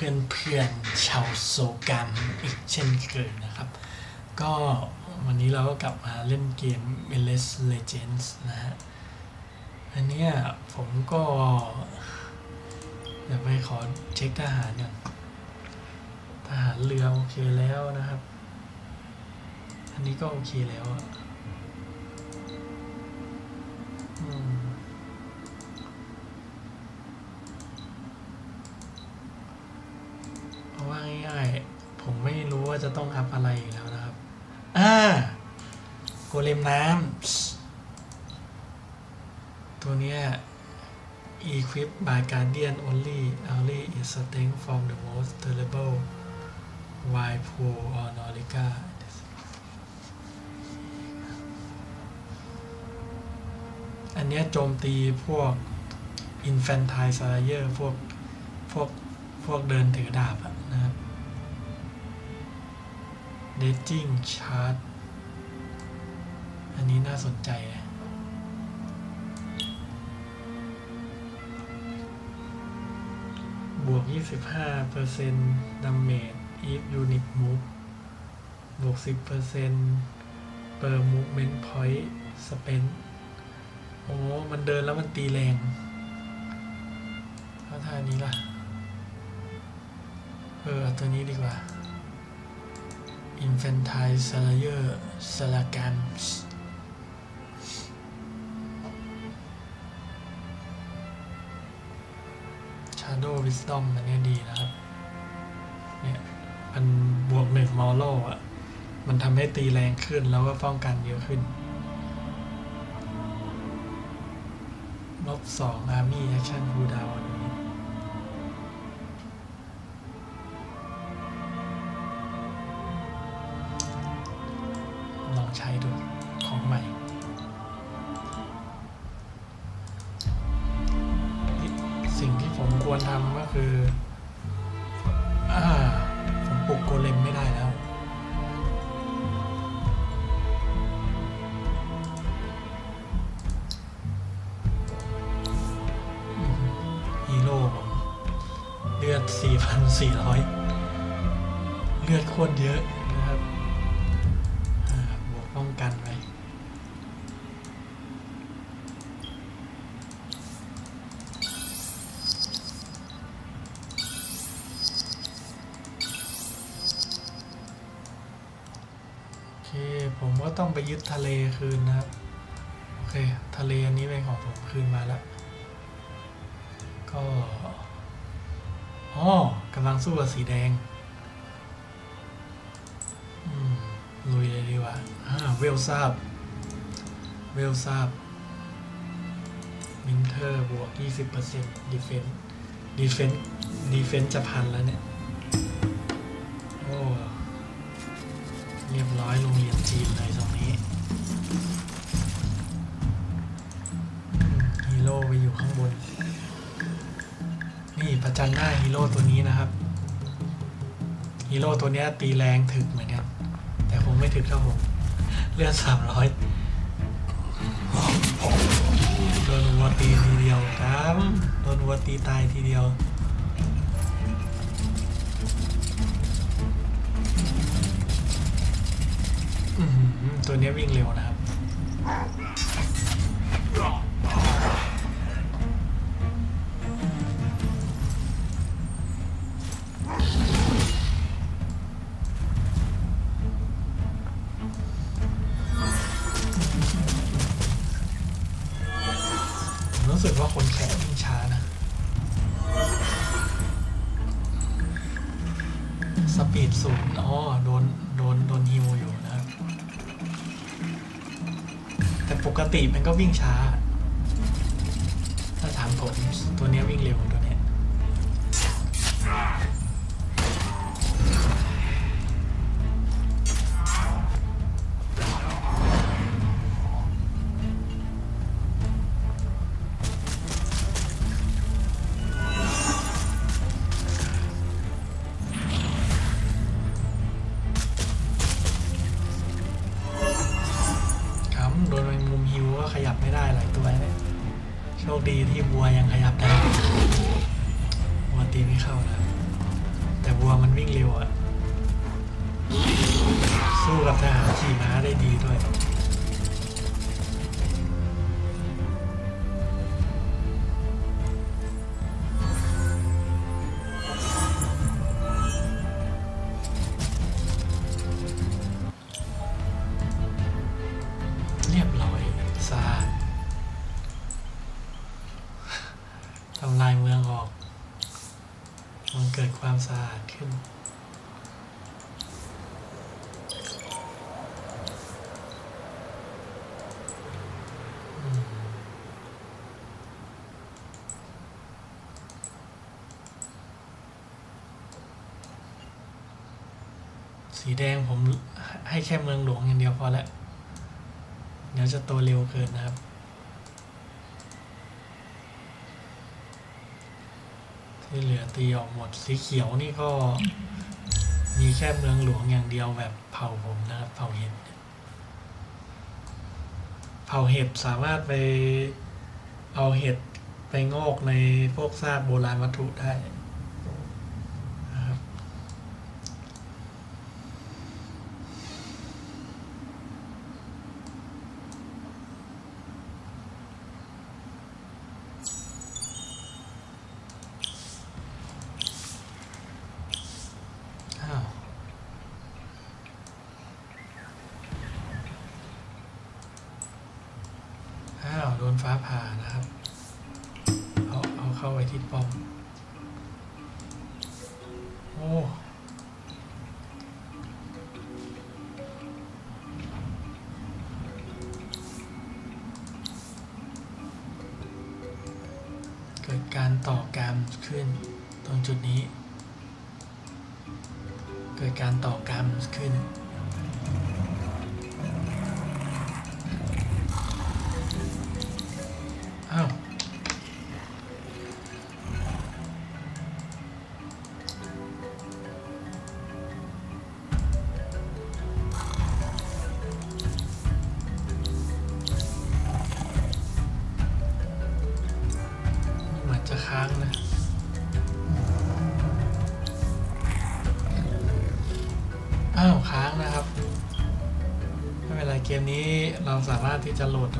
พื่อนๆชาวโซกัมอีกเช่นเคยนะครับ ก็วันนี้เราก็กลับมาเล่นเกม e l e s Legends นะฮะ อันเนี้ยผมก็ เดี๋ยวไปขอเช็คทหารก่อนทหารเรือโอเคแล้วนะครับ อันนี้ก็โอเคแล้วอะอืม เพราะว่า ง่ายๆ ผมไม่รู้ว่าจะต้องอัพอะไรอีกแล้วนะครับ อ่า โกเลมน้ำ ตัวเนี้ย equip by guardian only only is strength from the most terrible wild pool or norica อันเนี้ยโจมตีพวก infantile slayer พวก พวก พวกเดินถือดาบอะ นะครับ d a g i n g chart อันนี้น่าสนใจนะบวก 25% damage if unit move บวก 10% per movement point spend โอ้มันเดินแล้วมันตีแรงแล้วท่านี้ล่ะ เออ ตัวนี้ดีกว่า Infantile Slayer Slagams Shadow Wisdom อันนี้ดีนะครับ เนี่ยมันบวกหนึ่งมอลโลอะ มันทำให้ตีแรงขึ้นแล้วก็ป้องกันเยอะขึ้นลบสอง Army Action Cooldown อันนี้ โคตรเยอะนะครับบวกป้องกันไว้โอเค ผมก็ต้องไปยึดทะเลคืนนะครับ โอเค ทะเลอันนี้เป็นของผมคืนมาแล้วก็อ๋อกำลังสู้กับสีแดง ลุยเลยดีกว่าอ่าเวลซาบ เวลซาบมินเทอร์บวก 20%ดีเฟนดีเฟนดีเฟนจะพันแล้วเนี่ย โอ้ เรียบร้อยโรงเรียนจีนเลยตรงนี้ฮีโร่ไปอยู่ข้างบน นี่ประจันหน้าฮีโร่ตัวนี้นะครับฮีโร่ตัวเนี้ยตีแรงถึกเหมือนกัน งไม่ถึกครับผมเลือดสามร้อยโดนวัวตีทีเดียวครับโดนวัวตีตายทีเดียวตัวนี้วิ่งเร็วนะครับ สปีดศูนย์อ๋อโดนโดนโดนฮิวอยู่นะครับ แต่ปกติมันก็วิ่งช้า ถ้าถามผมตัวนี้วิ่งเร็วด้วเนี้ย สีแดงผมให้แค่เมืองหลวงอย่างเดียวพอแล้วเดี๋ยวจะโตเร็วเกินนะครับ ที่เหลือตีออกหมดสีเขียวนี่ก็มีแค่เมืองหลวงอย่างเดียวแบบเผาผมนะครับเผาเห็ดเผาเห็ดสามารถไปเอาเห็ดไปงอกในพวกซากโบราณวัตถุได้ ต่อกรรมขึ้น ตรงจุดนี้ เกิดการต่อกรรมขึ้น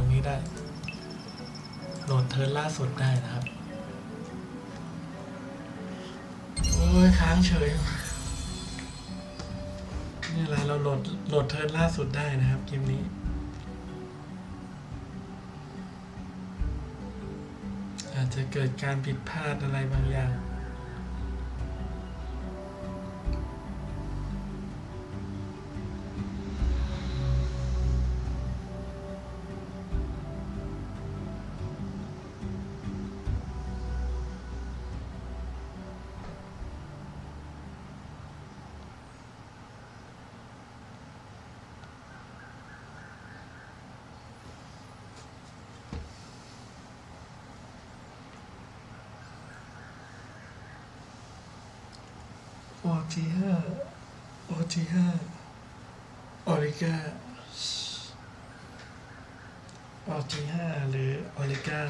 ตรงนี้ได้ โหลดเทิร์นล่าสุดได้นะครับ โอ้ยค้างเฉย นี่อะไรเราโหลดโหลดเทิร์นล่าสุดได้นะครับเกมนี้ อาจจะเกิดการผิดพลาดอะไรบางอย่าง โอทีห้าโอทีห้าออริกาโอทีห้าหรือออริกา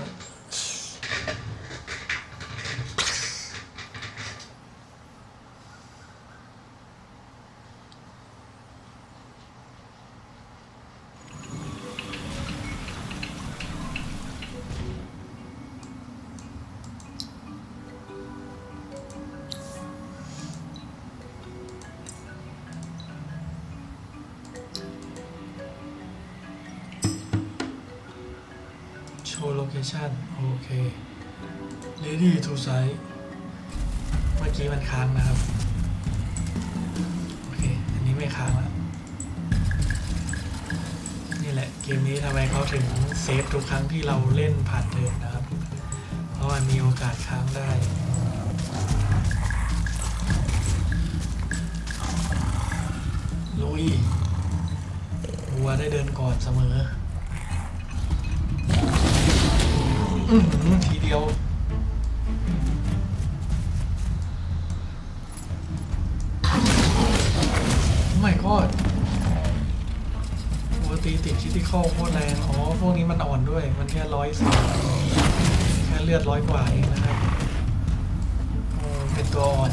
ready to site เมื่อกี้มันค้างนะครับ โอเค อันนี้ไม่ค้างแล้ว นี่แหละเกมนี้ทำไมเขาถึงเซฟทุกครั้งที่เราเล่นผ่านเดิมนะครับ เพราะมันมีโอกาสค้างได้ลุยวัวได้เดินก่อนเสมออื้อหือทีเดียว ไม่คอปกติติดชิติคอลโคตรแรงอ๋อพวกนี้มันอ่อนด้วย มันแค่ร้อยสามแค่เลือดร้อยกว่าเองนะครับโอ้เป็นตัวอ่อน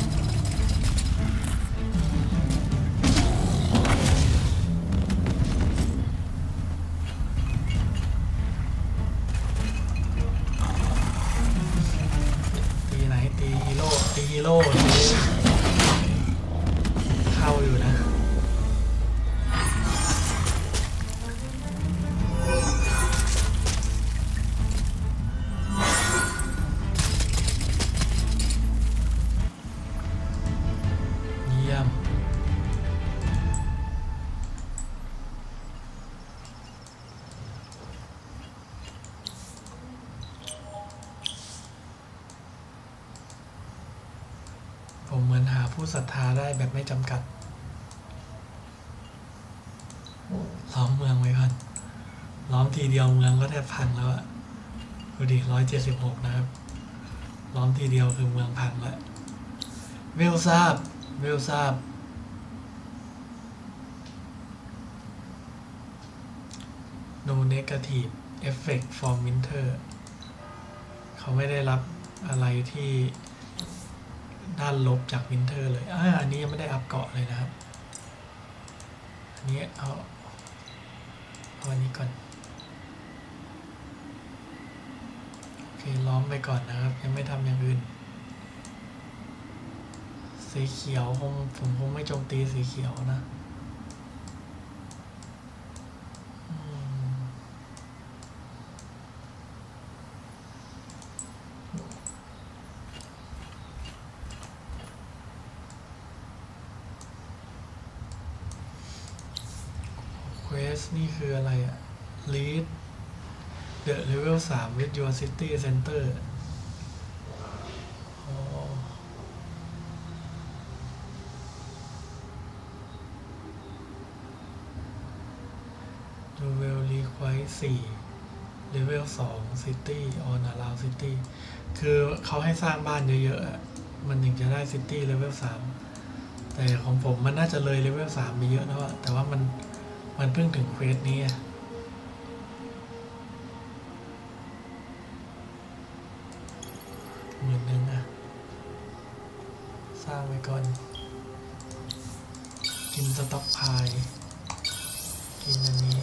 ตีไหนตีฮีโร่ตีฮีโร่ แบบไม่จำกัดล้อมเมืองไว้ก่อนล้อมทีเดียวเมืองก็แทบพังแล้วอะดูดิร้อยเจ็ดสิบหกนะครับ ล้อมทีเดียวคือเมืองพังแล้วเวลทราบเวลทราบ no negative effect from winter เขาไม่ได้รับอะไรที่ ด้านลบจากวินเทอร์เลยอ่าอันนี้ยังไม่ได้อัพเกาะเลยนะครับ อันนี้เอาเอาอันนี้ก่อน โอเค ล้อมไปก่อนนะครับ ยังไม่ทำอย่างอื่น สีเขียวคงผมคงไม่โจมตีสีเขียวนะอืมเควสนี่ คืออะไรอะ lead the level 3 with your city center อ๋อดูเวลรีควายสี่เลเวลสองซิตี้ออนาราซิตี้คือเขาให้สร้างบ้านเยอะๆ มันถึงจะได้ซิตี้เลเวลสามแต่ของผมมันน่าจะเลยเลเวลสามไปเยอะแล้วอะแต่ว่ามัน มันเพิ่งถึงเควสนี้อะหมื่นหนึ่งอะสร้างไว้ก่อน กินสต็อกพาย กินอันนี้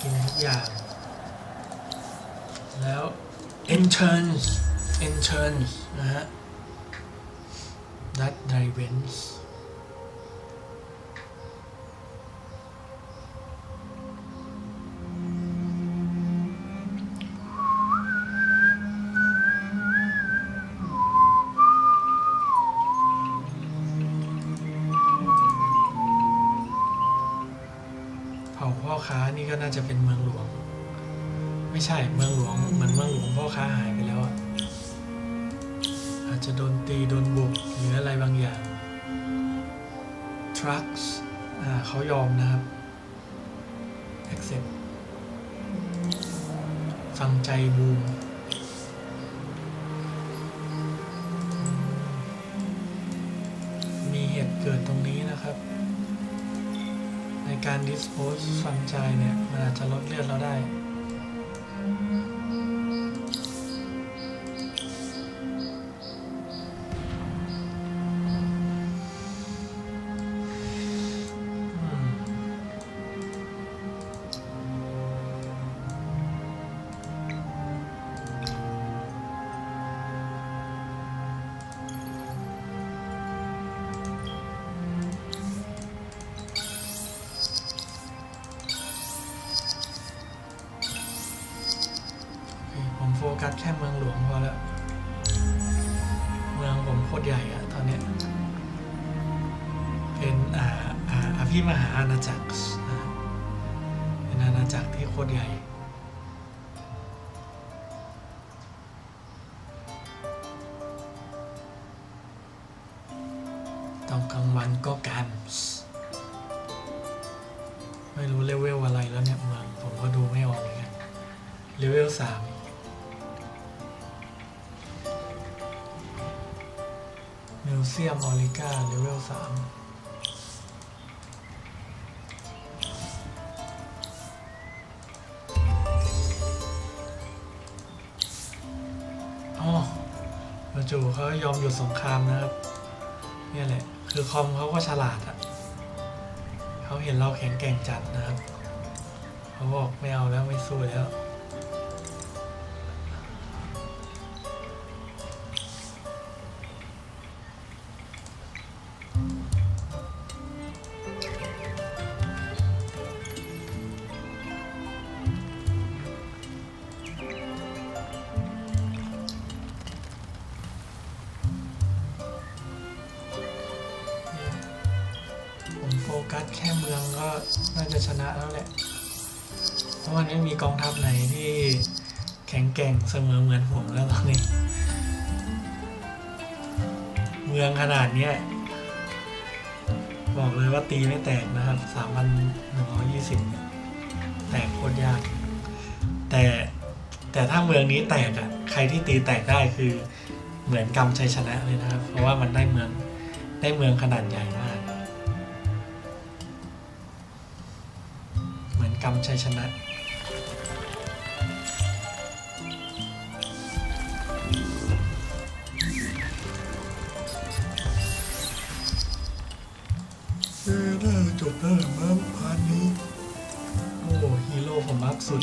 กินทุกอย่าง แล้ว entrance entrance นะฮะ that drives การ dispose ฟังใจเนี่ย มันอาจจะลดเลือดเราได้ กลางวันก็แกมส์ไม่รู้เลเวลอะไรแล้วเนี่ยเมืองผมก็ดูไม่ออกเหมือนกันเลเวลสามมิวเซียมออริก้าเลเวลสามอ๋อบรรจุเขายอมหยุดสงครามนะครับ นี่แหละ คือคอมเขาก็ฉลาดอะ่ะเขาเห็นเราแข็งแกร่งจัดนะครับเขาบอกไม่เอาแล้วไม่สู้แล้ว เมืองก็น่าจะชนะแล้วแหละ เพราะมันไม่มีกองทัพไหนที่แข็งแกร่งเสมอเหมือนผมแล้วตอนนี้เมืองขนาดเนี้ยบอกเลยว่าตีไม่แตกนะครับสามพันหนึ่งร้อยยี่สิบแตกโคตรยาก แต่แต่ถ้าเมืองนี้แตกอะใครที่ตีแตกได้คือเหมือนกำชัยชนะเลยนะครับ เพราะว่ามันได้เมืองได้เมืองขนาดใหญ่ ชัยชนะเออน่าจะจบแล้วแหละมั้งพาร์ทนี้ โอ้ฮีโร่ของมาร์คสุด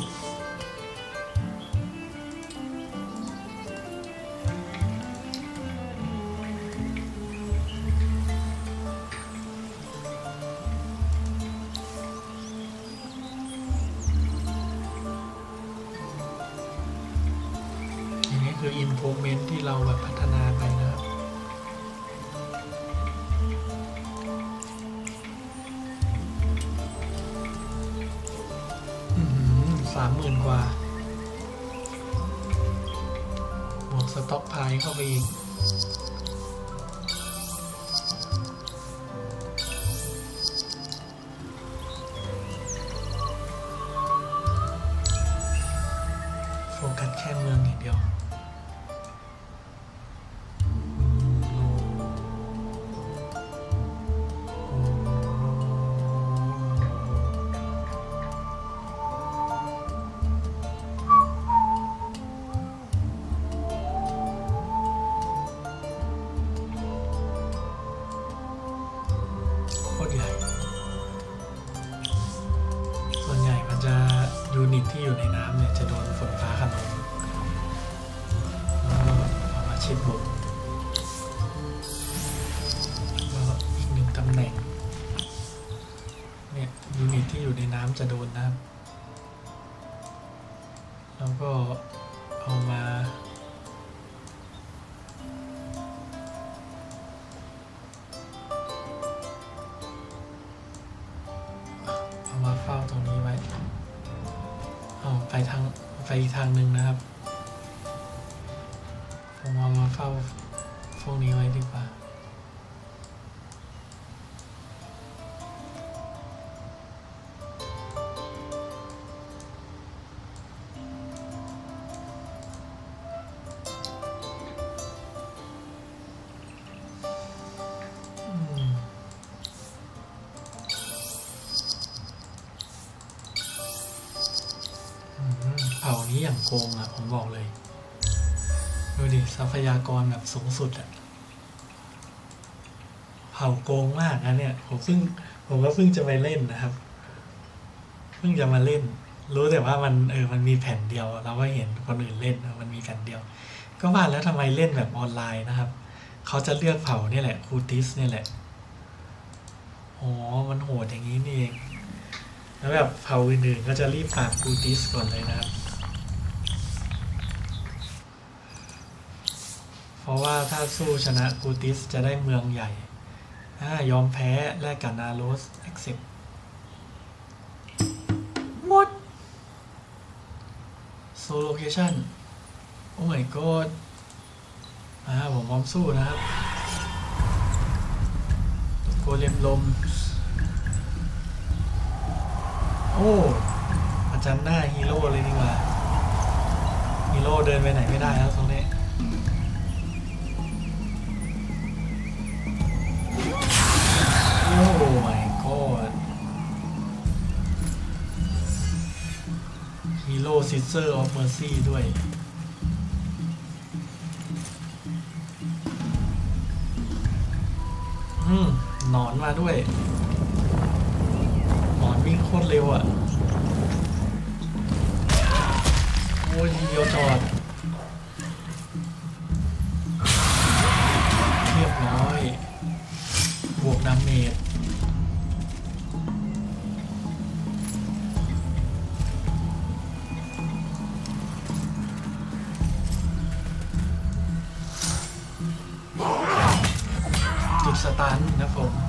เข้าไปอีก อยู่ในน้ำจะโดนนะครับ แล้วก็เอามาเอามาเฝ้าตรงนี้ไว้เอาไปทางไปอีกทางหนึ่งนะครับ ผมเอามาเฝ้าพวกนี้ไว้ดี โกงอะผมบอกเลย ดูดิทรัพยากรแบบสูงสุดอะเผ่าโกงมากนะเนี่ย ผมเพิ่งผมก็เพิ่งจะไปเล่นนะครับ เพิ่งจะมาเล่น รู้แต่ว่ามันเออมันมีแผ่นเดียวเราก็เห็นคนอื่นเล่นนะมันมีแผ่นเดียว ก็ว่าแล้วทำไมเล่นแบบออนไลน์นะครับเขาจะเลือกเผ่าเนี่ยแหละคูติสเนี่ยแหละอ๋อมันโหดอย่างนี้นี่เองแล้วแบบเผ่าอื่นๆก็จะรีบปราบกูติสก่อนเลยนะครับ เพ ราะว่าถ้าสู้ชนะกูติสจะได้เมืองใหญ่อ่ายอมแพ้แลกกับนาโรส accept หมด so location โอ้ my god อ่าผมพร้อมสู้นะครับโกเลมลม โอ้อาจารย์หน้าฮีโร่เลยดีกว่าฮีโร่เดินไปไหนไม่ได้แล้วตรงนี้ ฮีโร่ซิสเซอร์ออฟเมอร์ซี่ด้วย อืมหนอนมาด้วย หนอนวิ่งโคตรเร็วอะ โอ้ยเดียวจอด ตันนะผมแจม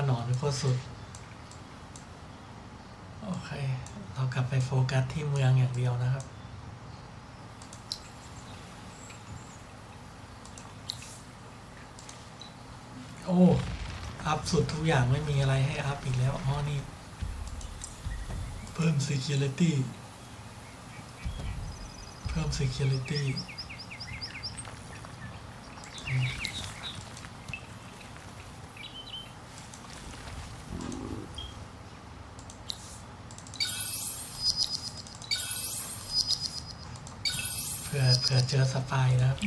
าะว่าหนอนโคตรสุด โอเค เรากลับไปโฟกัสที่เมืองอย่างเดียวนะครับ โอ้ อัพสุดทุกอย่างไม่มีอะไรให้อัพอีกแล้ว อ๋อ นี่ เพิ่ม security เพิ่ม security เผื่อเผื่อเจอสปายนะครับ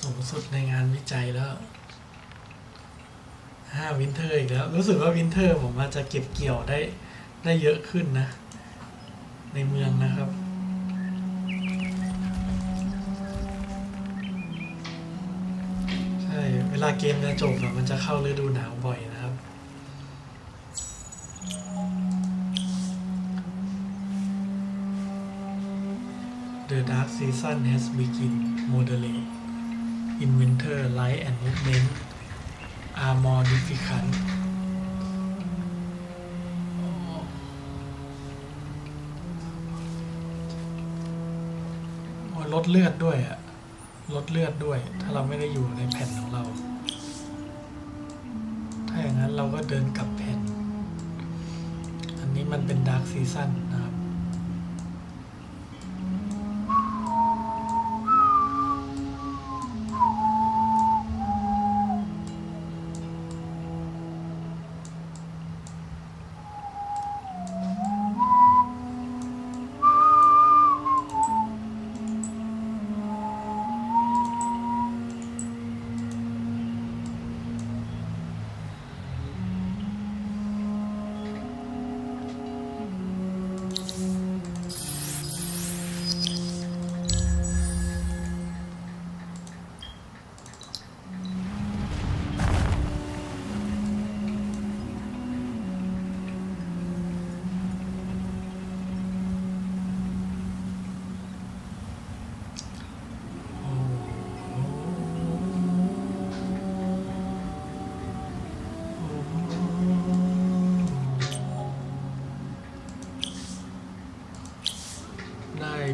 สูงสุดในงานวิจัยแล้วห้าวินเทอร์อีกแล้ว รู้สึกว่าวินเทอร์ผมอาจจะเก็บเกี่ยวได้ได้เยอะขึ้นนะ ในเมืองนะครับ ลาเกมจะจบอะมันจะเข้าฤดูหนาวบ่อยนะครับ The dark season has begun moderate in winter light and movement are more difficult ลดเลือดด้วยอะลดเลือดด้วย ถ้าเราไม่ได้อยู่ในแผ่นของเรา เราก็เดินกลับแผ่นอันนี้มันเป็นดาร์กซีซั่นนะครับ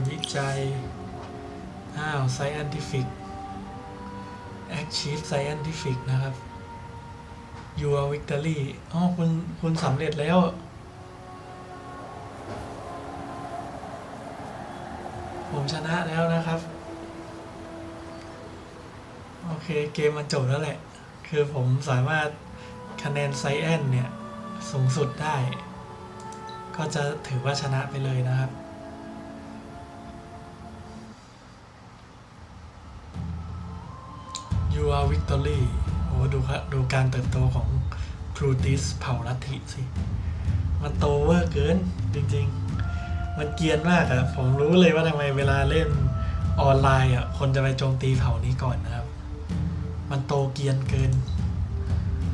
วิจัย อ้าว scientific achieve scientific นะครับ your victory อ๋อคุณคุณสำเร็จแล้วผมชนะแล้วนะครับ โอเคเกมมันจบแล้วแหละ คือผมสามารถคะแนนไซแอนเนี่ย สูงสุดได้ ก็จะถือว่าชนะไปเลยนะครับ You are victory โอ้ดูครับดูการเติบโตของครูติสเผ่าลัทธิสิ มันโตเวอร์เกิน จริงๆ มันเกียนมากอะผมรู้เลยว่าทำไมเวลาเล่นออนไลน์อะคนจะไปโจมตีเผ่านี้ก่อนนะครับ มันโตเกียนเกิน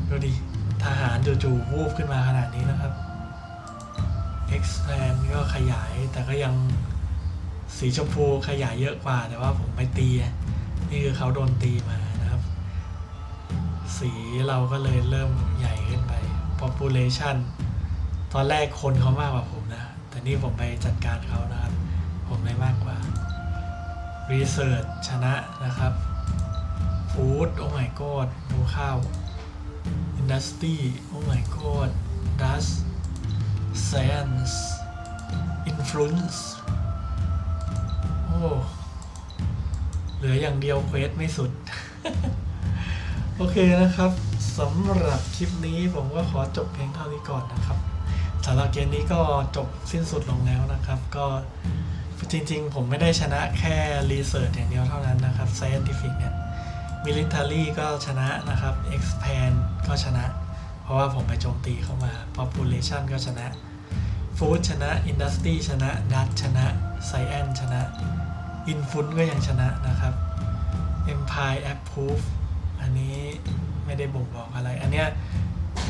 ดูดิ ทหารจู่ๆวูบขึ้นมาขนาดนี้นะครับ expand ก็ขยายแต่ก็ยังสีชมพูขยายเยอะกว่าแต่ว่าผมไปตี นี่คือเขาโดนตีมา สีเราก็เลยเริ่มใหญ่ขึ้นไป population ตอนแรกคนเขามากกว่าผมนะ แต่นี่ผมไปจัดการเขานะครับ ผมได้มากกว่า research ชนะนะครับ food โอ้ my god ดูข้าว industry โอ้ my god dust science influence โอ้ เหลืออย่างเดียวเควสไม่สุด โอเคนะครับสำหรับคลิปนี้ผมก็ขอจบเพียงเท่านี้ก่อนนะครับสำหรับเกมนี้ก็จบสิ้นสุดลงแล้วนะครับ ก็จริงๆ ผมไม่ได้ชนะแค่รีเสิร์ชอย่างเดียวเท่านั้นนะครับ Scientific เนี่ย Military ก็ชนะนะครับ Expand ก็ชนะ เพราะว่าผมไปโจมตีเข้ามา Population ก็ชนะ Food ชนะ Industry ชนะ d a t ชนะ Science ชนะ Infun ก็ยังชนะนะครับ Empire Approve อันนี้ไม่ได้บ่งบอกอะไร อันเนี้ย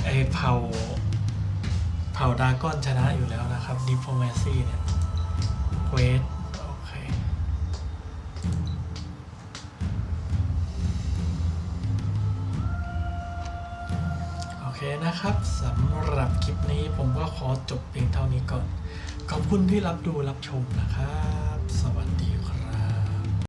ไอเผ่าเผ่าดราก้อนชนะอยู่แล้วนะครับ Diplomacy เนี่ย Quest โอเค โอเคนะครับสำหรับคลิปนี้ผมก็ขอจบเพียงเท่านี้ก่อน ขอบคุณที่รับดูรับชมนะครับ สวัสดี